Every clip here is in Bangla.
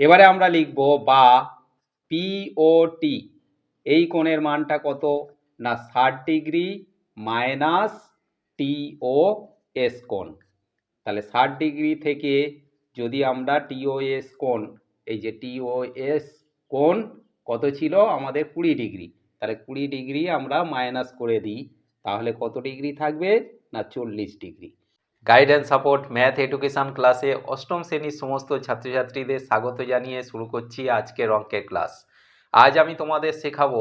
এবারে আমরা লিখব বা পিওটি এই কোণের মানটা কত? না, ষাট ডিগ্রি মাইনাস টিও এস কোণ। তাহলে ষাট ডিগ্রি থেকে যদি আমরা টিওএস কোণ, এই যে টিওএস কোণ কত ছিল? আমাদের কুড়ি ডিগ্রি। তাহলে কুড়ি ডিগ্রি আমরা মাইনাস করে দিই, তাহলে কত ডিগ্রি থাকবে? না, চল্লিশ degree. Guidance support math education ক্লাসে অষ্টম শ্রেণির সমস্ত ছাত্রছাত্রীদের স্বাগত জানিয়ে শুরু করছি আজকের অঙ্কের ক্লাস আজ আমি তোমাদের শেখাবো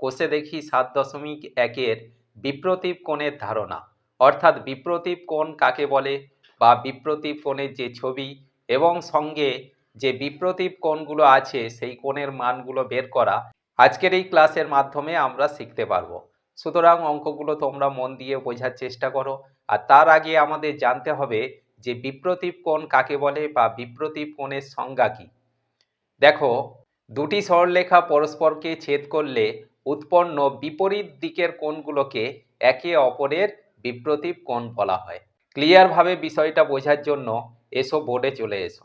কোষে দেখি সাত দশমিক একের বিপ্রতীপ কোণের ধারণা। অর্থাৎ বিপ্রতীপ কোণ কাকে বলে বা বিপ্রতীপ কোণের যে ছবি এবং সঙ্গে যে বিপ্রতীপ কোণগুলো আছে সেই কোণের মানগুলো বের করা আজকের এই ক্লাসের মাধ্যমে আমরা শিখতে পারব। সুতরাং অঙ্কগুলো তোমরা মন দিয়ে বোঝার চেষ্টা করো। আর তার আগে আমাদের জানতে হবে যে বিপ্রতীপ কোণ কাকে বলে বা বিপ্রতীপ কোণের সংজ্ঞা কী? দেখো, দুটি সরলরেখা পরস্পরকে ছেদ করলে উৎপন্ন বিপরীত দিকের কোণগুলোকে একে অপরের বিপ্রতীপ কোণ বলা হয়। ক্লিয়ারভাবে বিষয়টা বোঝার জন্য এসো বোর্ডে চলে এসো।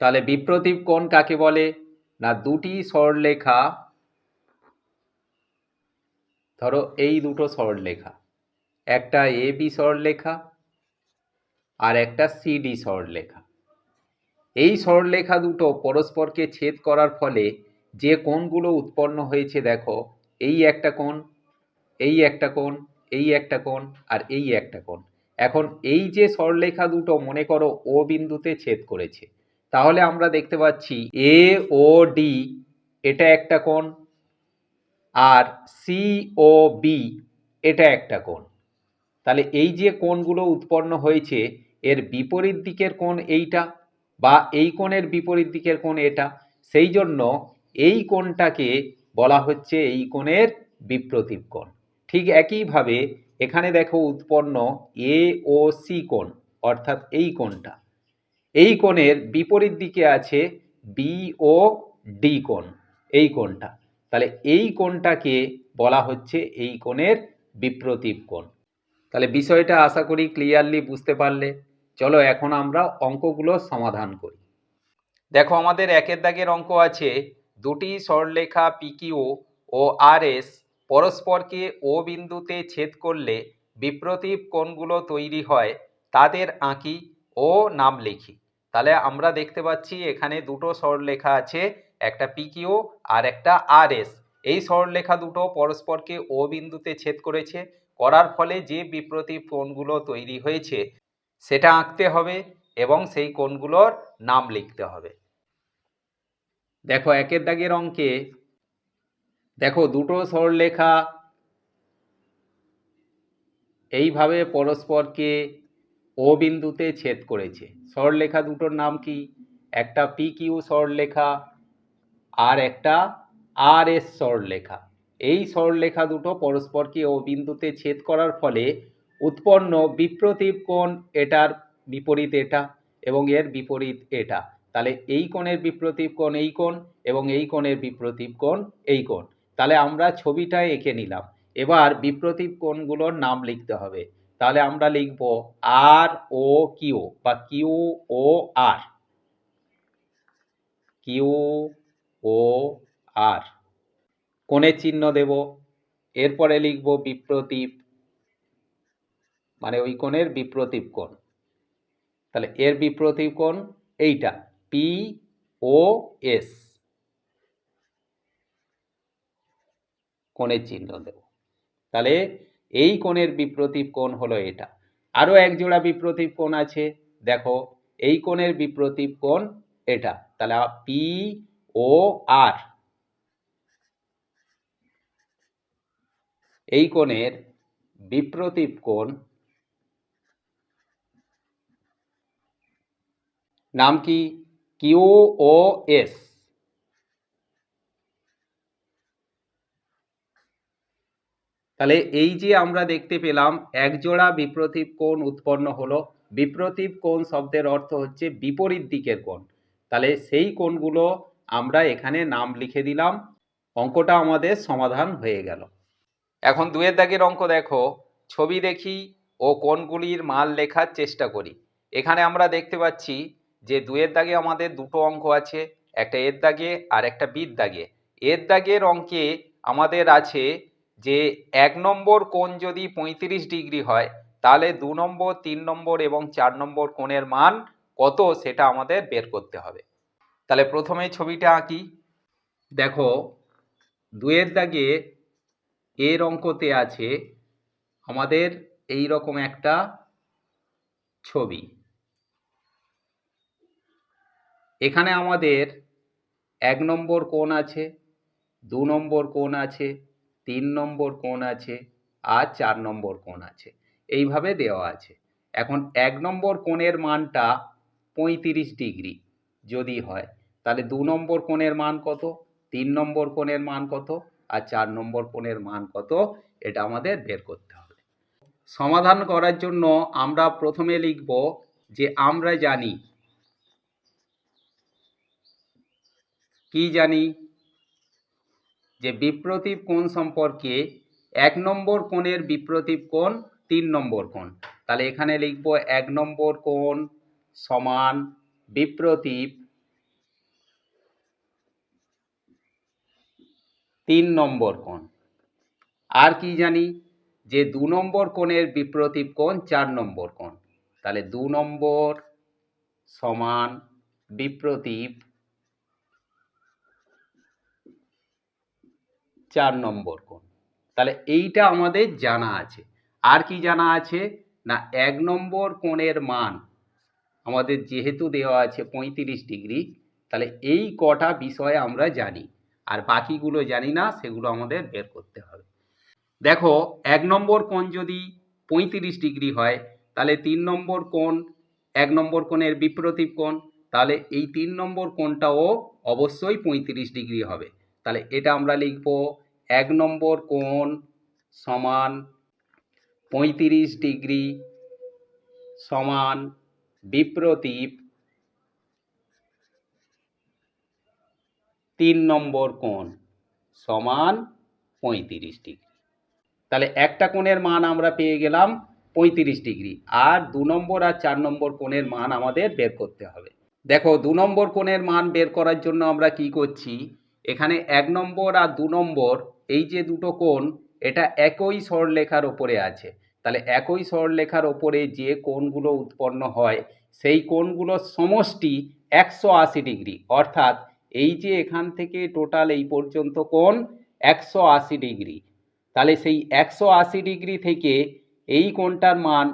তাহলে বিপ্রতীপ কোণ কাকে বলে? না, দুটি সরলরেখা ধরো এই দুটো সরলরেখা একটা এ বি সরলরেখা আর একটা সি সিডি সরলরেখা এই সরলরেখা দুটো পরস্পরকে ছেদ করার ফলে যে কোণগুলো উৎপন্ন হয়েছে দেখো, এই একটা কোণ, এই একটা কোণ, এই একটা কোণ আর এই একটা কোণ। এখন এই যে সরলরেখা দুটো মনে করো ও বিন্দুতে ছেদ করেছে, তাহলে আমরা দেখতে পাচ্ছি এ ও ডি এটা একটা কোণ আর সি ও বি এটা একটা কোণ। তাহলে এই যে কোণগুলো উৎপন্ন হয়েছে, এর বিপরীত দিকের কোণ এইটা বা এই কোণের বিপরীত দিকের কোণ এটা, সেই জন্য এই কোণটাকে বলা হচ্ছে এই কোণের বিপ্রতীপ কোণ। ঠিক একইভাবে এখানে দেখো উৎপন্ন এ ও সি কোণ, অর্থাৎ এই কোণটা। এই কোণের বিপরীত দিকে আছে বি ও ডি কোণ, এই কোণটা। তাহলে এই কোণটাকে বলা হচ্ছে এই কোণের বিপ্রতীপ কোণ। তাহলে বিষয়টা আশা করি ক্লিয়ারলি বুঝতে পারলে। চলো এখন আমরা অঙ্কগুলো সমাধান করি। দেখো আমাদের একের দাগের অঙ্ক আছে, দুটি সরলরেখা পিকিউ ও আর এস পরস্পরকে ও বিন্দুতে ছেদ করলে বিপ্রতীপ কোণগুলো তৈরি হয়, তাদের আঁকি ও নাম লিখি। তাহলে আমরা দেখতে পাচ্ছি এখানে দুটো সরলরেখা আছে, একটা পিকিও আর একটা আর এস এই সরলরেখা দুটো পরস্পরকে ও বিন্দুতে ছেদ করেছে করার ফলে যে বিপ্রতি কোণগুলো তৈরি হয়েছে, সেটা আঁকতে হবে এবং সেই কোণগুলোর নাম লিখতে হবে। দেখো, একের দাগের অঙ্কে দেখো, দুটো সরলরেখা এইভাবে পরস্পরকে ও বিন্দুতে ছেদ করেছে। সরলরেখা দুটোর নাম কি? একটা পি কিউ সরলরেখা আর একটা আর এস সরলরেখা এই সরলরেখা দুটো পরস্পরকে ও বিন্দুতে ছেদ করার ফলে উৎপন্ন বিপ্রতীপ কোণ এটার বিপরীত এটা এবং এর বিপরীত এটা। তাহলে এই কোণের বিপ্রতীপ কোণ এই কোণ এবং এই কোণের বিপ্রতীপ কোণ এই কোণ। তাহলে আমরা ছবিটা এঁকে নিলাম। এবার বিপ্রতীপ কোণগুলোর নাম লিখতে হবে। তাহলে আমরা লিখব আর, ও, কিউ বা Q, O, R. Q, O, R. কোণের চিহ্ন দেব, এরপরে লিখব বিপ্রতীপ মানে ওই কোণের বিপ্রতীপ কোণ। তাহলে এর বিপ্রতীপ কোণ এইটা পি ও এস কোণের চিহ্ন দেব। তাহলে এই কোণের বিপ্রতীপ কোণ হলো এটা। আরও এক জোড়া বিপ্রতীপ কোণ আছে, দেখো, এই কোণের বিপ্রতীপ কোণ এটা। তাহলে পি ও আর এই কোণের বিপ্রতীপ কোণ নাম কি? Q O S. তাহলে এই যে আমরা দেখতে পেলাম, একজোড়া বিপ্রতীপ কোণ উৎপন্ন হলো। বিপ্রতীপ কোণ শব্দের অর্থ হচ্ছে বিপরীত দিকের কোণ। তাহলে সেই কোণগুলো আমরা এখানে নাম লিখে দিলাম। অঙ্কটা আমাদের সমাধান হয়ে গেল। এখন দুয়ের দাগের অঙ্ক দেখো, ছবি দেখি ও কোনগুলির মান লেখার চেষ্টা করি। এখানে আমরা দেখতে পাচ্ছি যে দুয়ের দাগে আমাদের দুটো অঙ্ক আছে, একটা এর দাগে আর একটা বির দাগে। এর দাগের অঙ্কে আমাদের আছে যে এক নম্বর কোণ যদি পঁয়ত্রিশ ডিগ্রি হয়, তাহলে দু নম্বর, তিন নম্বর এবং চার নম্বর কোণের মান কত সেটা আমাদের বের করতে হবে। তাহলে প্রথমে ছবিটা আঁকি। দেখো, দুয়ের দাগে এর অঙ্কতে আছে আমাদের এই রকম একটা ছবি। এখানে আমাদের এক নম্বর কোণ আছে, দু নম্বর কোণ আছে, তিন নম্বর কোণ আছে, আর চার নম্বর কোণ আছে। এইভাবে দেওয়া আছে। এখন এক নম্বর কোণের মানটা পঁয়ত্রিশ ডিগ্রি যদি হয়, তাহলে দু নম্বর কোণের মান কত? তিন নম্বর কোণের মান কত? আর চার নম্বর কোণের মান কত? এটা আমাদের বের করতে হবে। সমাধান করার জন্য আমরা প্রথমে লিখব যে আমরা জানি কি জানি? যে বিপ্রতীপ কোণ সম্পর্কে এক নম্বর কোণের বিপ্রতীপ কোণ তিন নম্বর কোণ। তাহলে এখানে লিখব এক নম্বর কোণ সমান বিপ্রতীপ তিন নম্বর কোণ। আর কি জানি? যে দু নম্বর কোণের বিপ্রতীপ কোণ চার নম্বর কোণ। তাহলে দু নম্বর সমান বিপ্রতীপ চার নম্বর কোণ। তাহলে এইটা আমাদের জানা আছে। আর কি জানা আছে? না, এক নম্বর কোণের মান আমাদের যেহেতু দেওয়া আছে পঁয়ত্রিশ ডিগ্রি, তাহলে এই কটা বিষয় আমরা জানি। আর বাকিগুলো জানি না, সেগুলো আমাদের বের করতে হবে। দেখো, এক নম্বর কোণ যদি পঁয়ত্রিশ ডিগ্রি হয়, তাহলে তিন নম্বর কোণ, এক নম্বর কোণের বিপ্রতীপ কোণ, তাহলে এই তিন নম্বর কোণটাও অবশ্যই পঁয়ত্রিশ ডিগ্রি হবে। তাহলে এটা আমরা লিখব এক নম্বর কোণ সমান পঁয়ত্রিশ ডিগ্রি সমান বিপ্রতীপ তিন নম্বর কোণ সমান পঁয়ত্রিশ ডিগ্রি। তাহলে একটা কোণের মান আমরা পেয়ে গেলাম পঁয়ত্রিশ ডিগ্রি আর দু নম্বর আর চার নম্বর কোণের মান আমাদের বের করতে হবে। দেখো, দু নম্বর কোণের মান বের করার জন্য আমরা কি করছি? এখানে এক নম্বর আর দু নম্বর, এই যে দুটো কোণ, এটা একই সরলরেখার ওপরে আছে। তাহলে একই সরলরেখার ওপরে যে কোণগুলো উৎপন্ন হয়, সেই কোণগুলোর সমষ্টি একশো আশি ডিগ্রি। অর্থাৎ এই যে এখান থেকে টোটাল এই পর্যন্ত কোণ একশো আশি ডিগ্রি। তাহলে সেই একশো আশি ডিগ্রি থেকে এই কোণটার মান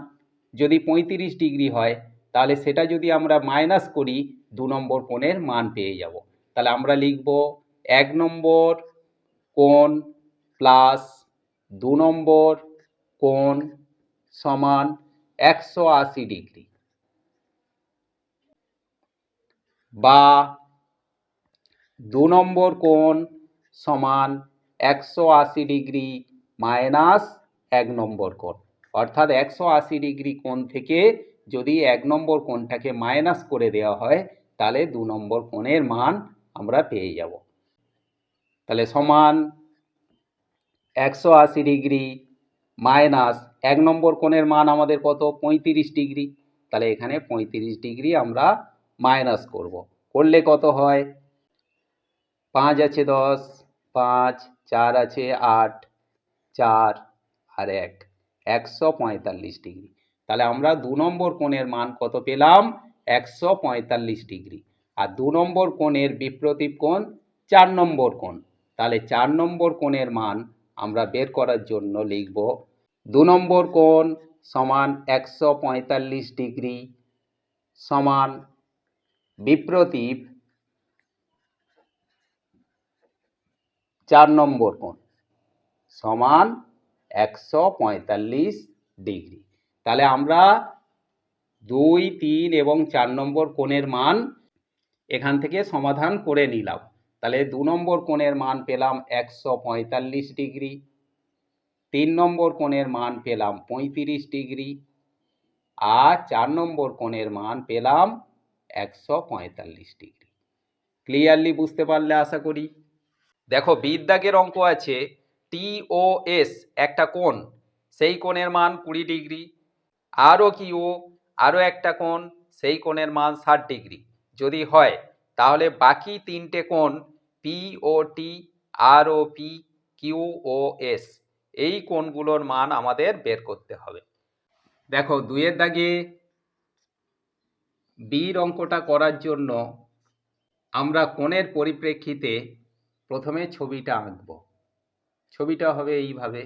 যদি পঁয়ত্রিশ ডিগ্রি হয়, তাহলে সেটা যদি আমরা মাইনাস করি, দু নম্বর কোণের মান পেয়ে যাব। তাহলে আমরা লিখব এক নম্বর কোণ প্লাস দু নম্বর কোণ সমান একশো আশি ডিগ্রি। বা দু নম্বর কোণ সমান একশো আশি ডিগ্রি মাইনাস এক নম্বর কোণ। অর্থাৎ একশো আশি ডিগ্রি কোণ থেকে যদি এক নম্বর কোণটাকে মাইনাস করে দেওয়া হয়, তাহলে দু নম্বর কোণের মান আমরা পেয়ে যাব। তাহলে সমান একশো আশি ডিগ্রি মাইনাস এক নম্বর কোণের মান আমাদের কত? পঁয়ত্রিশ ডিগ্রি। তাহলে এখানে পঁয়ত্রিশ ডিগ্রি আমরা মাইনাস করব। করলে কত হয়? পাঁচ আছে দশ, পাঁচ, চার আছে আট, চার আর এক। একশো পঁয়তাল্লিশ ডিগ্রি। তাহলে আমরা দু নম্বর কোণের মান কত পেলাম? একশো পঁয়তাল্লিশ ডিগ্রি। আর দু নম্বর কোণের বিপ্রতীপ কোণ চার নম্বর কোণ। তাহলে চার নম্বর কোণের মান আমরা বের করার জন্য লিখব দু নম্বর কোণ সমান একশো পঁয়তাল্লিশ ডিগ্রি সমান বিপ্রতীপ চার নম্বর কোণ। সমান একশো পঁয়তাল্লিশ ডিগ্রি। তাহলে আমরা দুই, তিন এবং চার নম্বর কোণের মান এখান থেকে সমাধান করে নিলাম। তাহলে দু নম্বর কোণের মান পেলাম একশো পঁয়তাল্লিশ ডিগ্রি। তিন নম্বর কোণের মান পেলাম পঁয়ত্রিশ ডিগ্রি। আর চার নম্বর কোণের মান পেলাম একশো পঁয়তাল্লিশ ডিগ্রি। ক্লিয়ারলি বুঝতে পারলে আশা করি। দেখো বিদ্যাগের অঙ্ক আছে টি ও এস, একটা কোণ। সেই কোণের মান কুড়ি ডিগ্রি। আরও কি ও? আরও একটা কোণ, সেই কোণের মান ষাট ডিগ্রি। যদি হয়, তাহলে বাকি তিনটে কোণ POT R O P, Q O S, এই কোণগুলোর মান আমাদের বের করতে হবে। দেখো, দুইয়ের দাগে বীর অঙ্কটা করার জন্য আমরা কোণের পরিপ্রেক্ষিতে প্রথমে ছবিটা আঁকব। ছবিটা হবে এইভাবে।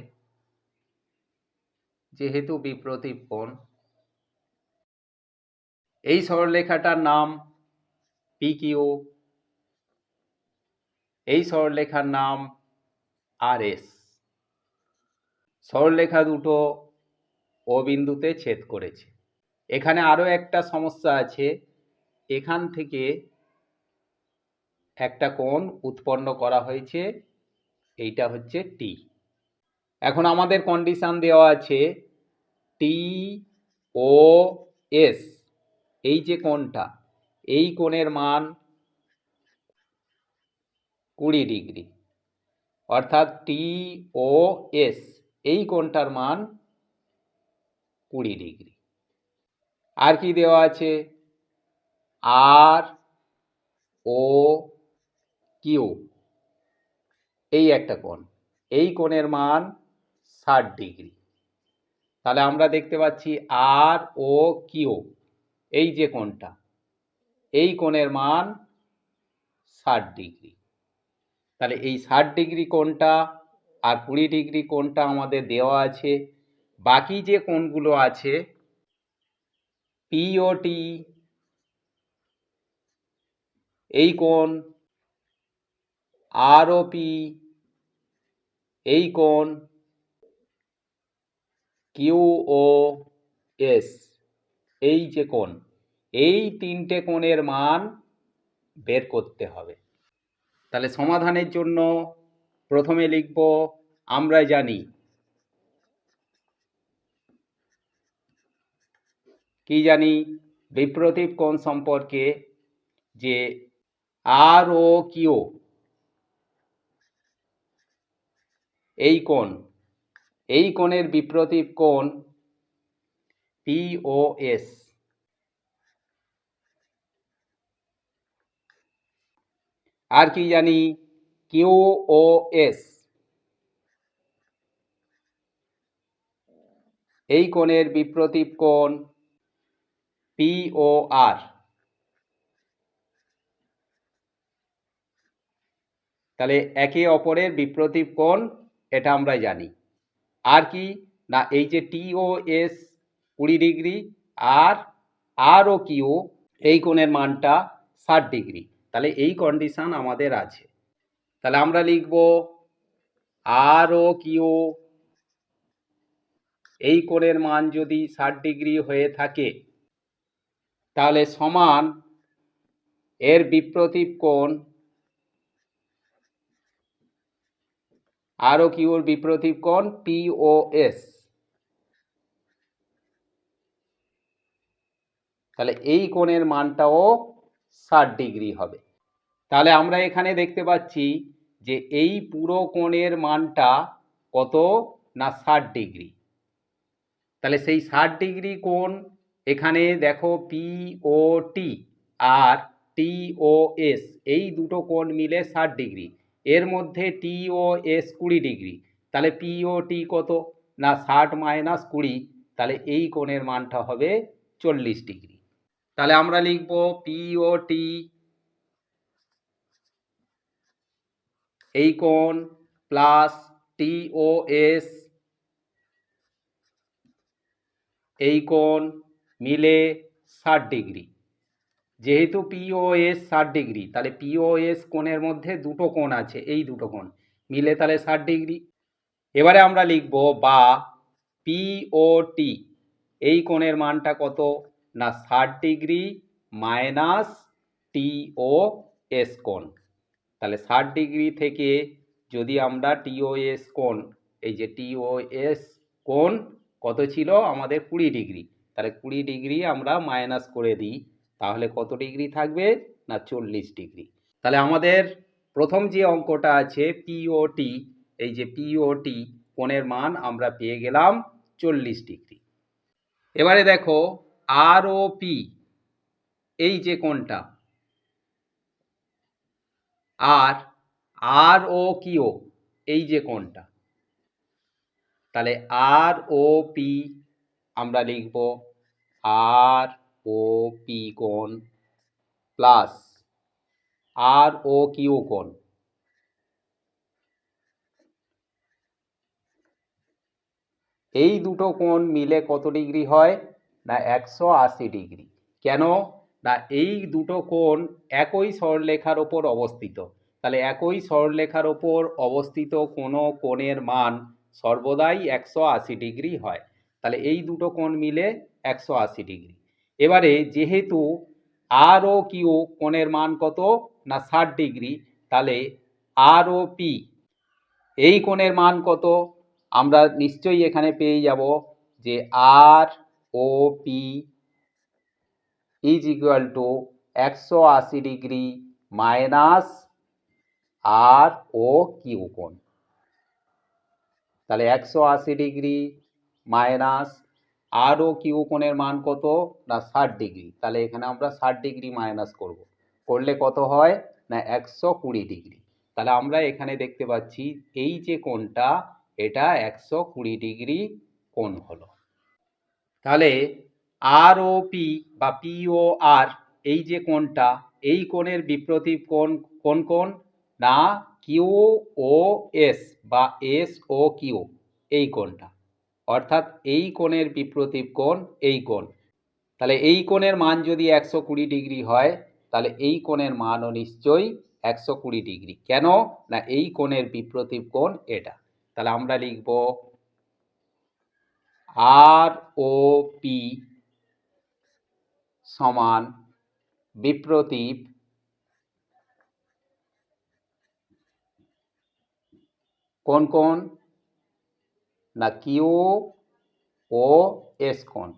যেহেতু বিপ্রতীপ এই সরলরেখাটার নাম পি কিউ এই সরলরেখার নাম আর এস সরলরেখা দুটো ও ছেদ করেছে। এখানে আরও একটা সমস্যা আছে। এখান থেকে একটা কোণ উৎপন্ন করা হয়েছে, এইটা হচ্ছে টি এখন আমাদের কন্ডিশন দেওয়া আছে টি ও এস এই যে কোণটা, এই কোণের মান কুড়ি ডিগ্রি। অর্থাৎ টি ও এস এই কোণটার মান কুড়ি ডিগ্রি। আর কি দেওয়া আছে? আর ও কিউ এই একটা কোণ। এই কোণের মান ষাট ডিগ্রি। তাহলে আমরা দেখতে পাচ্ছি আর ও কিউ এই যে কোণটা, এই কোণের মান ষাট ডিগ্রি। তাহলে এই ষাট ডিগ্রি কোণটা আর কুড়ি ডিগ্রি কোণটা আমাদের দেওয়া আছে। বাকি যে কোণগুলো আছে পিওটি এই কোণ আরওপি এই কোণ কিউ ও এস এই যে কোণ, এই তিনটে কোণের মান বের করতে হবে। তাহলে সমাধানের জন্য প্রথমে লিখব, আমরা জানি কি জানি? বিপ্রতীপ কোণ সম্পর্কে যে আর ও কিউ এই কোণ, এই কোণের বিপ্রতীপ কোণ পিওএস আর কি জানি? কিউ ও এস এই কোণের বিপ্রতীপ কোণ পিওআর তাহলে একে অপরের বিপ্রতীপ কোণ এটা আমরা জানি। আর কি? না, এই যে টিওএস কুড়ি ডিগ্রি আর আর ও কিউ এই কোণের মানটা ষাট ডিগ্রি। তাহলে এই কন্ডিশন আমাদের আছে। তাহলে আমরা লিখব আর ও কিউ এই কোণের মান যদি ষাট ডিগ্রি হয়ে থাকে, তাহলে সমান এর বিপ্রতীপ কোণ আর ও কিউর বিপ্রতীপ কোণ পিওএস তাহলে এই কোণের মানটাও ষাট ডিগ্রি হবে। তাহলে আমরা এখানে দেখতে পাচ্ছি যে এই পুরো কোণের মানটা কত না ষাট ডিগ্রি। তাহলে সেই ষাট ডিগ্রি কোণ এখানে দেখো পিওটি আর টিওএস এই দুটো কোণ মিলে ষাট ডিগ্রি। এর মধ্যে টি ও টিওএস কুড়ি ডিগ্রি। তাহলে পিওটি কত? না ষাট মাইনাস কুড়ি, তাহলে এই কোণের মানটা হবে চল্লিশ ডিগ্রি। তাহলে আমরা লিখব পিওটি এই কোণ প্লাস টিওএস এই কোণ মিলে ষাট ডিগ্রি। যেহেতু পিওএস ষাট ডিগ্রি, তাহলে পিওএস কোণের মধ্যে দুটো কোণ আছে, এই দুটো কোণ। মিলে তাহলে ষাট ডিগ্রি। এবারে আমরা লিখব বা পিওটি এই কোণের মানটা কত? না, ষাট ডিগ্রি মাইনাস টিও এস কোণ। তাহলে ষাট ডিগ্রি থেকে যদি আমরা টিওএস কোণ, এই যে টিওএস কোণ, কত ছিল? আমাদের কুড়ি ডিগ্রি। তাহলে কুড়ি ডিগ্রি আমরা মাইনাস করে দিই। তাহলে কত ডিগ্রি থাকবে? না, চল্লিশ ডিগ্রি। তাহলে আমাদের প্রথম যে অঙ্কটা আছে পিওটি এই যে পিওটি কোণের মান আমরা পেয়ে গেলাম চল্লিশ ডিগ্রি। এবারে দেখো আর ও পি এই যে কোণটা, আর আর ও কিউ এই যে কোণটা। তাহলে আর ও পি আমরা লিখব আর ও পি কোণ প্লাস আর ও কিউ কোণ। এই দুটো কোণ মিলে কত ডিগ্রি হয়? না, একশো আশি ডিগ্রি। কেন? না, এই দুটো কোণ একই সরলরেখার ওপর অবস্থিত। তাহলে একই সরলরেখার ওপর অবস্থিত কোনো কোণের মান সর্বদাই একশো আশি ডিগ্রি হয়। তাহলে এই দুটো কোণ মিলে একশো আশি ডিগ্রি। এবারে যেহেতু আর ও কিউ কোণের মান কত? না ষাট ডিগ্রি, তাহলে আর ও পি এই কোণের মান কত? আমরা নিশ্চয়ই এখানে পেয়ে যাব যে R O P is equal to একশো আশি degree minus R O Q কোণ। তাহলে একশো আশি degree minus R O Q কোণের মান কত? না, ষাট ডিগ্রি। তাহলে এখানে আমরা ষাট ডিগ্রি মাইনাস করব। করলে কত হয়? না, একশো কুড়ি ডিগ্রি। তাহলে আমরা এখানে দেখতে পাচ্ছি এই যে কোণটা, এটা একশো কুড়ি ডিগ্রি কোণ হলো। তাহলে আর ও পি বা পি ও আর এই যে কোণটা, এই কোণের বিপ্রতীপ কোণ কোন কোণ? না, কিউ ও এস বা এস ও কিউ, এই কোণটা। অর্থাৎ এই কোণের বিপ্রতীপ কোণ, এই কোণ। তাহলে এই কোণের মান যদি একশো কুড়ি ডিগ্রি হয়, তাহলে এই কোণের মানও নিশ্চয়ই একশো কুড়ি ডিগ্রি। কেন? না এই কোণের বিপ্রতীপ কোণ এটা। তাহলে আমরা লিখব আর ও পি সমান বিপ্রতীপ কোন কোন না কিউ ও এস কোণ।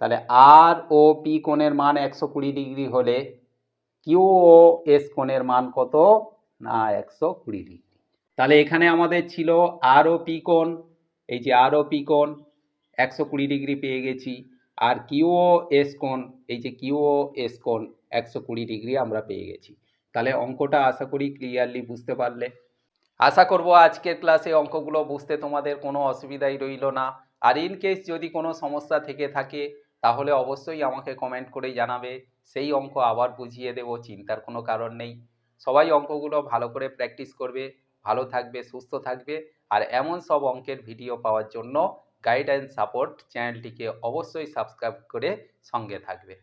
তাহলে আর ও পি কোণের মান একশো কুড়ি ডিগ্রি হলে কিউ ও এস কোণের মান কত? না, একশো কুড়ি ডিগ্রি। তাহলে এখানে আমাদের ছিল আর ও পি কোণ। এই যে আর ও পি কোণ, একশো কুড়ি ডিগ্রি পেয়ে গেছি। আর কিউ এস কোণ, এই যে কিউ এস কোণ, একশো কুড়ি ডিগ্রি আমরা পেয়ে গেছি। তাহলে অঙ্কটা আশা করি ক্লিয়ারলি বুঝতে পারলে। আশা করব আজকের ক্লাসে অঙ্কগুলো বুঝতে তোমাদের কোনো অসুবিধাই রইল না। আর ইন কেস যদি কোনো সমস্যা থেকে থাকে, তাহলে অবশ্যই আমাকে কমেন্ট করে জানাবে। সেই অঙ্ক আবার বুঝিয়ে দেব, চিন্তার কোনো কারণ নেই। সবাই অঙ্কগুলো ভালো করে প্র্যাকটিস করবে, ভালো থাকবে, সুস্থ থাকবে। আর এমন সব অঙ্কের ভিডিও পাওয়ার জন্য গাইড অ্যান্ড সাপোর্ট চ্যানেলটিকে অবশ্যই সাবস্ক্রাইব করে সঙ্গে থাকবে।